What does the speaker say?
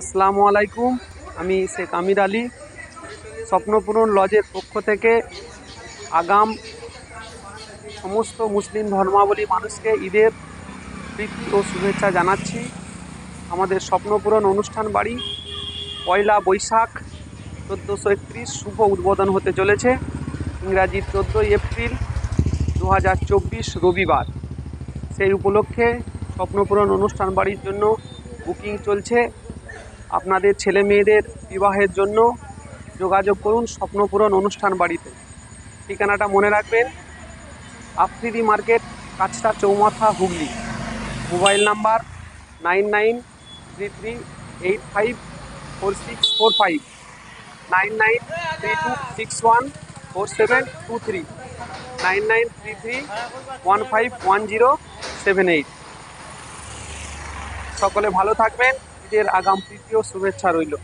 আসসালামু আলাইকুম। আমি শেখ আমির আলী, স্বপ্নপূরণ লজের পক্ষ থেকে আগাম সমস্ত মুসলিম ধর্মাবলী মানুষকে ঈদের প্রীতি ও শুভেচ্ছা জানাচ্ছি। আমাদের স্বপ্নপূরণ অনুষ্ঠান বাড়ি পয়লা বৈশাখ চোদ্দোশো একত্রিশ শুভ উদ্বোধন হতে চলেছে, ইংরাজি চোদ্দোই এপ্রিল দু হাজার চব্বিশ রবিবার। সেই উপলক্ষে স্বপ্নপূরণ অনুষ্ঠান বাড়ির জন্য বুকিং চলছে। আপনাদের ছেলে মেয়েদের বিবাহের জন্য যোগাযোগ করুন স্বপ্নপূরণ অনুষ্ঠান বাড়িতে। ঠিকানাটা মনে রাখবেন, আফ্রিদি মার্কেট কাছটা চৌমাথা, Hooghly. Mobile number nine nine three three eight five four six four five. Nine nine three two six one four seven two three. Nine nine three three one five one zero seven eight. সকলে ভালো থাকবেন। ঈদের আগাম তৃতীয় শুভেচ্ছা রইল।